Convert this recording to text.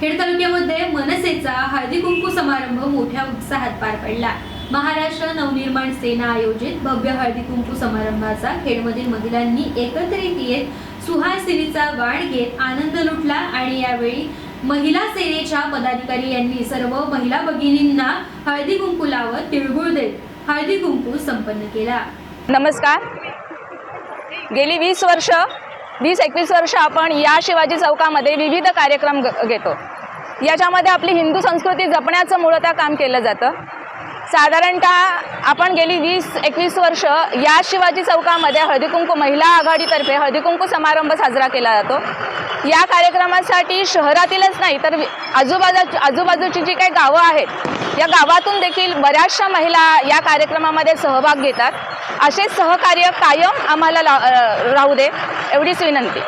खेड तालुक्यामध्ये मनसेचा हळदी कुंकू समारंभ मोठ्या उत्साहात पार पडला. महाराष्ट्र नवनिर्माण सेना आयोजित भव्य हळदी कुंकू समारंभाचा खेडमधील महिलांनी एकत्रित येत सुहासिनीचा वाण घेत आनंद लुटला आणि यावेळी महिला सेनेच्या पदाधिकारी यांनी सर्व महिला भगिनींना हळदी कुंकू लावत तिळगुळ देत हळदी कुंकू संपन्न केला. नमस्कार. गेली वीस वर्ष वीस एकवीस वर्ष आपण या शिवाजी चौकामध्ये विविध कार्यक्रम ग- घेतो. याच्यामध्ये आपली हिंदू संस्कृती जपण्याचं मूळतः काम केलं जातं. साधारणतः आपण गेली वीस एकवीस वर्ष या शिवाजी चौकामध्ये हळदीकुंकू महिला आघाडीतर्फे हळदीकुंकू समारंभ साजरा केला जातो. या कार्यक्रमासाठी शहरातीलच नाही तर आजूबाजू आजूबाजूची जी काही गावं आहेत या गावातून देखील बऱ्याचशा महिला या कार्यक्रमामध्ये सहभाग घेतात. असे सहकार्य कायम आम्हाला ला- राहू दे. एवढीच विनंती.